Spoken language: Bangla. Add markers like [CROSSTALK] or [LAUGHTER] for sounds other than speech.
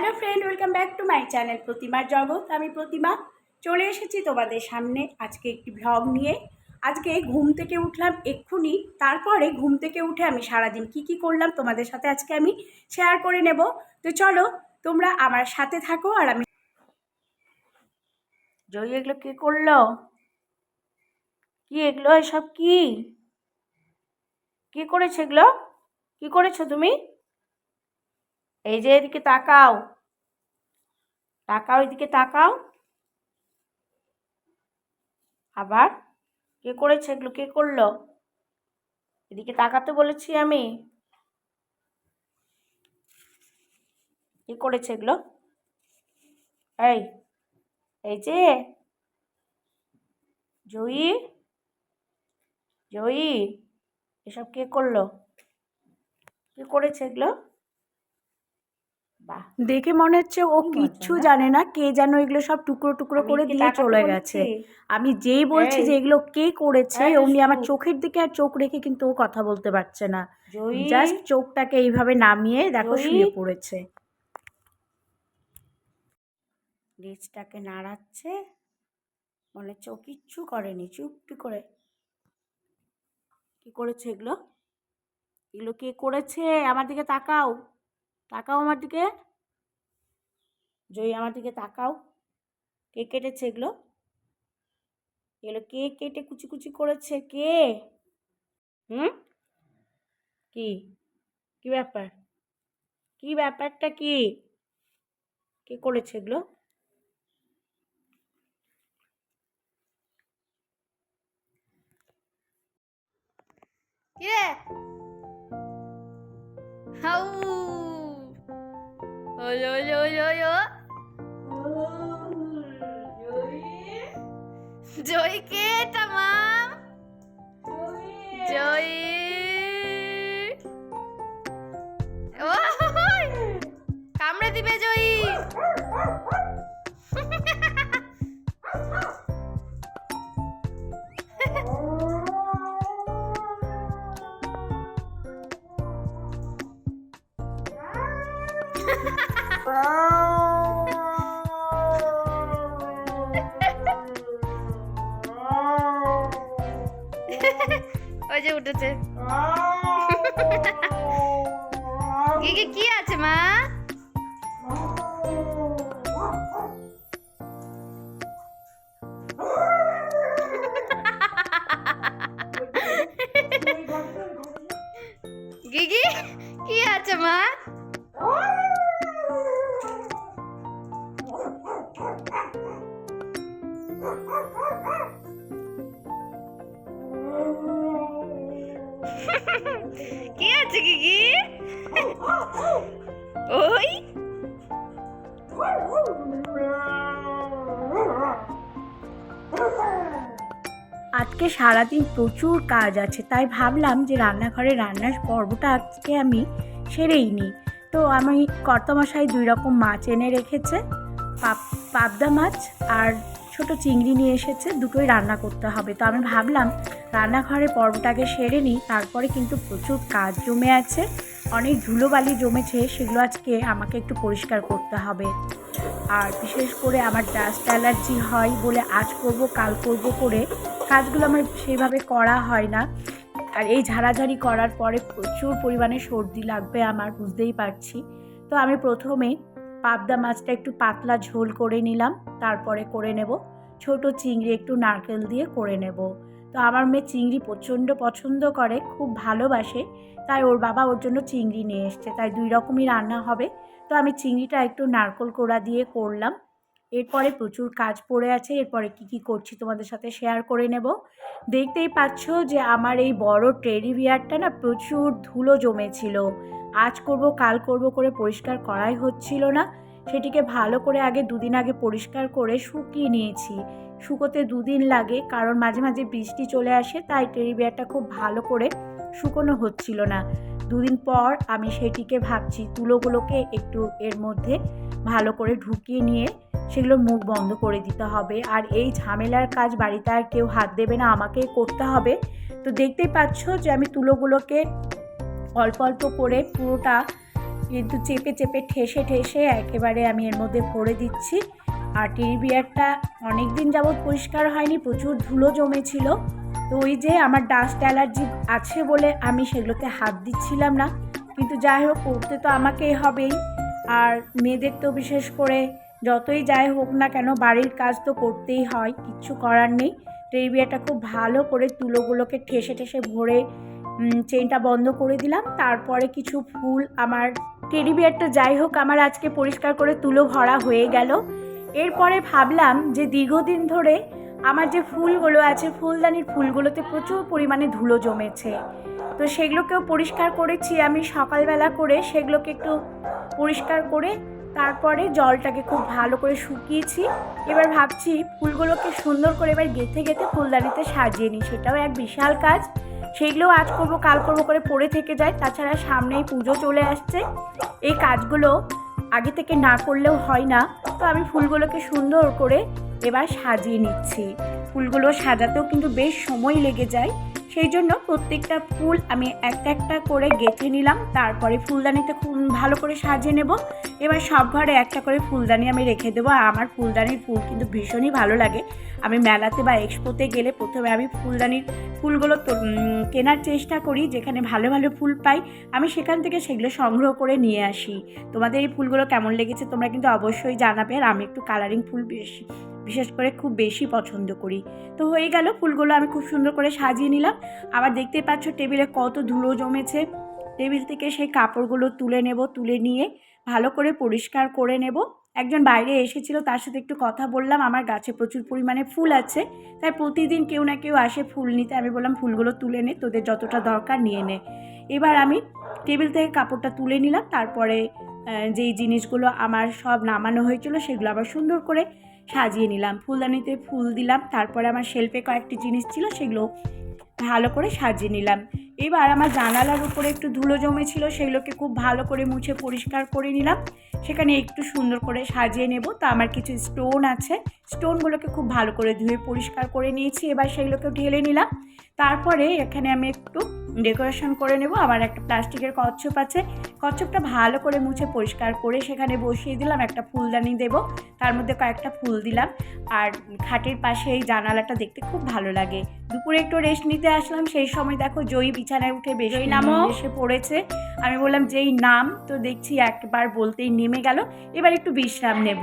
Hello friend, welcome back to my channel প্রতিমার জগৎ। আমি প্রতিমা, চলে এসেছি তোমাদের সামনে আজকে একটি ভ্লগ নিয়ে। আজকে ঘুম থেকে উঠলাম এক্ষুনি, তারপরে ঘুম থেকে উঠে আমি সারাদিন কি কি করলাম তোমাদের সাথে আজকে আমি শেয়ার করে নেব। তো চলো, তোমরা আমার সাথে থাকো আর আমি জয়, এগুলো কে করল? কি এগুলো, এসব কি? কি করেছে এগুলো? কি করেছ তুমি? এই যে এদিকে তাকাও। তাকাও, এদিকে তাকাও। আবার কে করেছে এগুলো? কে করল? এদিকে তাকাতে বলেছি আমি। কে করেছে এগুলো? এই এই যে জয়ী জয়ী, এসব কে করল? কে করেছে এগুলো? দেখে মনে হচ্ছে ও কিচ্ছু জানে না কে যেন এগুলো সব টুকরো টুকরো করে দিয়ে চলে গেছে। আমি যেই বলছি যে এগুলো কে করেছে অমনি আমার চোখের দিকে আর চোখ রেখে কিন্তু ও কথা বলতে পারছে না। জাস্ট চোখটাকে এইভাবে নামিয়ে দেখো? শুয়ে পড়েছে। লেজটাকে নাড়াচ্ছে। মনে হচ্ছে ও কিচ্ছু করেনি চুপটি করে? কি করেছে এগুলো? এগুলো কে করেছে? আমার দিকে তাকাও। তাকাও আমার দিকে। জয়ী, আমার দিকে তাকাও। কে কেটেছে এগুলো? এগুলো কে কেটে কুচি কুচি করেছে? কে? হুম? কি? কি ব্যাপার? কি ব্যাপারটা কি? কে করেছে এগুলো? কিরে? হাউ! ওলো ওলো ওলো জয় কে তামাম জয় ওই কামড়ে দিবে জয়ী [LAUGHS] ওই যে উঠেছে। [LAUGHS] গিগি কি আছে মা? [LAUGHS] গিগি কি আছে মা? কি আছে ওই? আজকে সারাদিন প্রচুর কাজ আছে, তাই ভাবলাম যে রান্নাঘরে রান্নার পর্বটা আজকে আমি সেরেই নিই। তো আমি কর্তামশাই দুই রকম মাছ এনে রেখেছে পাবদা মাছ আর ছোট চিংড়ি নিয়ে এসেছে, দুটোই রান্না করতে হবে। তো আমি ভাবলাম রান্নাঘরের পর্বটাকে সেরে নিই, তারপরে কিন্তু প্রচুর কাজ জমে আছে, অনেক ধুলোবালি জমেছে, সেগুলো আজকে আমাকে একটু পরিষ্কার করতে হবে। আর বিশেষ করে আমার ডাস্ট অ্যালার্জি হয় বলে আজ করব, কাল করব করে কাজগুলো আমার সেইভাবে করা হয় না। আর এই ঝাড়াঝাড়ি করার পরে প্রচুর পরিমাণে সর্দি লাগবে আমার, বুঝতেই পারছি। তো আমি প্রথমে পাবদা মাছটা একটু পাতলা ঝোল করে নিলাম, তারপরে করে নেব। ছোট চিংড়ি একটু নারকেল দিয়ে করে নেব। তো আমার মেয়ে চিংড়ি প্রচণ্ড পছন্দ করে, খুব ভালোবাসে, তাই ওর বাবা ওর জন্য চিংড়ি নিয়ে এসছে, তাই দুই রকমই রান্না হবে। তো আমি চিংড়িটা একটু নারকোল কোড়া দিয়ে করলাম। এরপরে প্রচুর কাজ পড়ে আছে, এরপরে কি কি করছি তোমাদের সাথে শেয়ার করে নেব। দেখতেই পাচ্ছ যে আমার এই বড় টেডি বিয়ারটা না প্রচুর ধুলো জমেছিল। আজ করব, কাল করব করে পরিষ্কার করাই হচ্ছিল না। সেটিকে ভালো করে আগে দুদিন আগে পরিষ্কার করে শুকিয়ে নিয়েছি। শুকোতে দুদিন লাগে, কারণ মাঝে মাঝে বৃষ্টি চলে আসে, তাই টেডি বিয়ারটা খুব ভালো করে শুকোনো হচ্ছিল না। দুদিন পর আমি সেটিকে ভাবছি, তুলোগুলোকে একটু এর মধ্যে ভালো করে ঢুকিয়ে নিয়ে সেগুলো মুখ বন্ধ করে দিতে হবে। আর এই ঝামেলার কাজ বাড়িতে আর কেউ হাত দেবে না, আমাকেই করতে হবে। তো দেখতেই পাচ্ছ যে আমি তুলোগুলোকে অল্প অল্প করে পুরোটা কিন্তু চেপে চেপে ঠেসে ঠেসে একেবারে আমি এর মধ্যে ভরে দিচ্ছি। আর টেরি বিয়ারটা অনেক দিন যাবৎ পরিষ্কার হয়নি, প্রচুর ধুলো জমেছিল। তো ওই যে আমার ডাস্ট অ্যালার্জি আছে বলে আমি সেগুলোতে হাত দিচ্ছিলাম না। কিন্তু যাই হোক, করতে তো আমাকেই হবেই। আর মেয়েদের তো বিশেষ করে যতই যাই হোক না কেন, বাড়ির কাজ তো করতেই হয়, কিচ্ছু করার নেই। টেরি বিয়ারটা খুব ভালো করে তুলোগুলোকে ঠেসে ঠেসে ভরে চেনটা বন্ধ করে দিলাম। তারপরে কিছু ফুল, আমার টেডি বিয়ারটা যাই হোক, আমার আজকে পরিষ্কার করে তুলো ভরা হয়ে গেল। এরপরে ভাবলাম যে দীর্ঘদিন ধরে আমার যে ফুলগুলো আছে, ফুলদানির ফুলগুলোতে প্রচুর পরিমাণে ধুলো জমেছে। তো সেগুলোকেও পরিষ্কার করেছি আমি সকালবেলা করে, সেগুলোকে একটু পরিষ্কার করে তারপরে জলটাকে খুব ভালো করে শুকিয়েছি। এবার ভাবছি ফুলগুলোকে সুন্দর করে এবার গেঁথে গেঁথে ফুলদানিতে সাজিয়ে নিই, সেটাও এক বিশাল কাজ। সেগুলোও আজ করব, কাল করব করে পড়ে থেকে যায়। তাছাড়া সামনেই পুজো চলে আসছে। এই কাজগুলো আগে থেকে না করলেও হয় না। তো আমি ফুলগুলোকে সুন্দর করে এবার সাজিয়ে নিচ্ছি। ফুলগুলো সাজাতেও কিন্তু বেশ সময় লেগে যায়। সেই জন্য প্রত্যেকটা ফুল আমি একটা একটা করে গেঁথে নিলাম। তারপরে ফুলদানিতে খুব ভালো করে সাজিয়ে নেব। এবার সব ঘরে একটা করে ফুলদানি আমি রেখে দেবো। আমার ফুলদানির ফুল কিন্তু ভীষণই ভালো লাগে। আমি মেলাতে বা এক্সপোতে গেলে প্রথমে আমি ফুলদানির ফুলগুলো কেনার চেষ্টা করি, যেখানে ভালো ভালো ফুল পাই। আমি সেখান থেকে সেগুলো সংগ্রহ করে নিয়ে আসি। তোমাদের এই ফুলগুলো কেমন লেগেছে তোমরা কিন্তু অবশ্যই জানাবে। আর আমি একটু কালারিং ফুল বেশি বিশেষ করে খুব বেশি পছন্দ করি। তো হয়ে গেল, ফুলগুলো আমি খুব সুন্দর করে সাজিয়ে নিলাম। আবার দেখতে পাচ্ছ টেবিলে কত ধুলো জমেছে। টেবিল থেকে সেই কাপড়গুলো তুলে নেব, তুলে নিয়ে ভালো করে পরিষ্কার করে নেব। একজন বাইরে এসেছিল, তার সাথে একটু কথা বললাম। আমার গাছে প্রচুর পরিমাণে ফুল আছে, তাই প্রতিদিন কেউ না কেউ আসে ফুল নিতে। আমি বললাম, ফুলগুলো তুলে নে, তোদের যতটা দরকার নিয়ে নে। এবার আমি টেবিল থেকে কাপড়টা তুলে নিলাম। তারপরে যেই জিনিসগুলো আমার সব নামানো হয়েছিল, সেগুলো আবার সুন্দর করে সাজিয়ে নিলাম। ফুলদানিতে ফুল দিলাম, তারপরে আমার শেল্পে কয়েকটি জিনিস ছিল, সেগুলো ভালো করে সাজিয়ে নিলাম। এবার আমার জানালার উপরে একটু ধুলো জমেছিল, সেগুলোকে খুব ভালো করে মুছে পরিষ্কার করে নিলাম। সেখানে একটু সুন্দর করে সাজিয়ে নেব। তো আমার কিছু স্টোন আছে। স্টোনগুলোকে খুব ভালো করে ধুয়ে পরিষ্কার করে নিয়েছি। এবার সেগুলোকে ঢেলে নিলাম। তারপরে এখানে আমি একটু ডেকোরেশন করে নেব। আবার একটা প্লাস্টিকের কচ্ছপ আছে। কচ্ছপটা ভালো করে মুছে পরিষ্কার করে সেখানে বসিয়ে দিলাম। একটা ফুলদানি দেব। তার মধ্যে কয়েকটা ফুল দিলাম। আর খাটের পাশে এই জানালাটা দেখতে খুব ভালো লাগে। দুপুরে একটু রেস্ট নিতে আসলাম। সেই সময় দেখো জয়ী বিছানায় উঠে বেশি নামও এসে পড়েছে। আমি বললাম যেই নাম? তো দেখছি একবার বলতেই নেমে গেল। এবার একটু বিশ্রাম নেব।